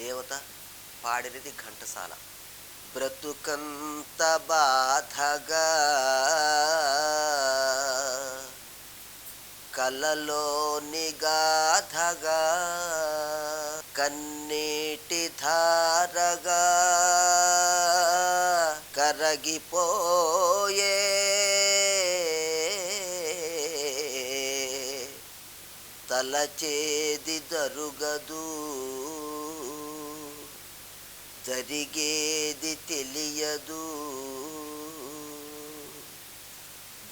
దేవత పాడినది ఘంటసాల. బ్రతుకంత బాధగా కలలో నిగాధగా కన్నీటి ధారగా కరగిపోయే తలచేది జరుగదు. జరిగేది తెలియదు.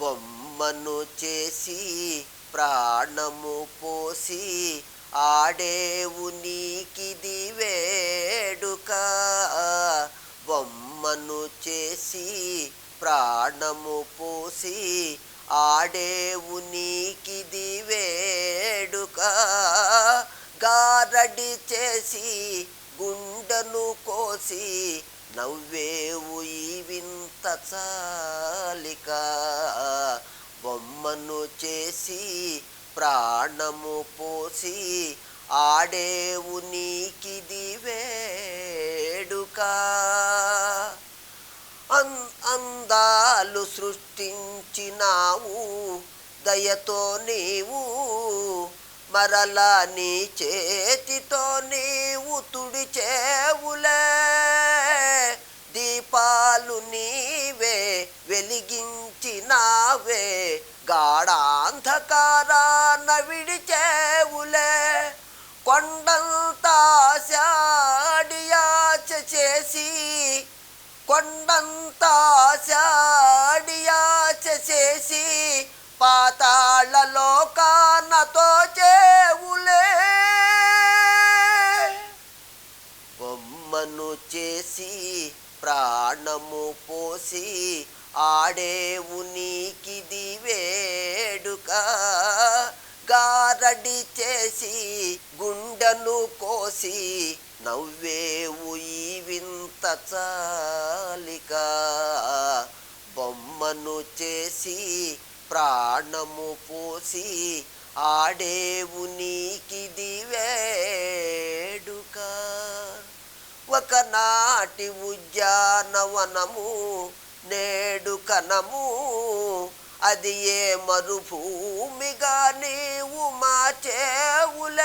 బొమ్మను చేసి ప్రాణము పోసి ఆడేవు నీకిది వేడుక. బొమ్మను చేసి ప్రాణము పోసి ఆడేవు నీకిది వేడుక. గారడి చేసి గుండెను కోసి నవ్వేవు ఈ వింత చాలిక. బొమ్మను చేసి ప్రాణము పోసి ఆడేవు నీకిది వేడుక. అన్ అందాలు సృష్టించినావు దయతో నీవు మరలా నీ చేతితో నీవు తుడిచేవులే దీపాలు నీవే వెలిగించినావే. గాఢాంధకారాన విడిచేవులే. కొండంతా శాడియాచ చేసి కొండంతా శాడియాచ చేసి పాతాళలో ప్రాణము పోసి ఆడేవు నీకిది వేడుక. గారడి చేసి గుండెను కోసి నవ్వేవు ఈ వింత చాలిక. బొమ్మను చేసి ప్రాణము పోసి ఆడేవు నీకిది వేడుక. నాటి ఉద్యానవనము నేడు కనము. అది ఏ మరుభూమిగా నీవు మాచేవులే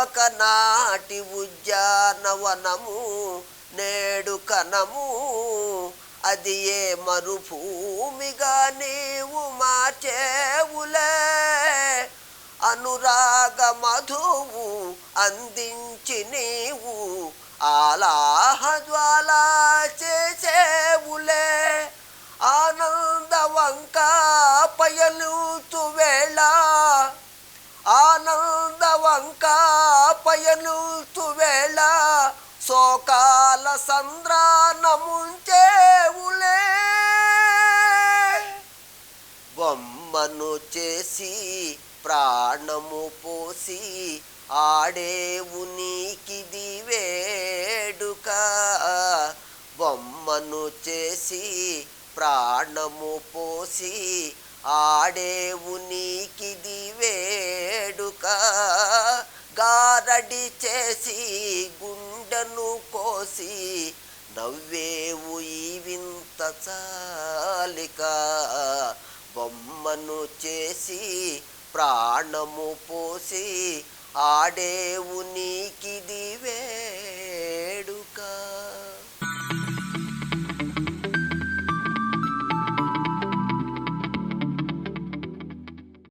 ఒకనాటి ఉద్యానవనము నేడు కనము. అది ఏ మరుభూమిగా నీవు మాచేవులే అనురాగ మధువు అందించి నీవు ఆలాహ జ్వాల చేసేవులే ఆనంద వంక పయలుతు వేళ ఆనంద వంక పయలుతు వేళ శోకాల సంద్రానముంచేవులే. బొమ్మను చేసి ప్రాణము పోసి ఆడేవుని బొమ్మను చేసి ప్రాణము పోసి ఆడేవు నీకిది వేడుక. గారడి చేసి గుండెను కోసి నవ్వేవు ఈ వింత చాలిక. బొమ్మను చేసి ప్రాణము పోసి ఆడేవు నీకిది వేడుక.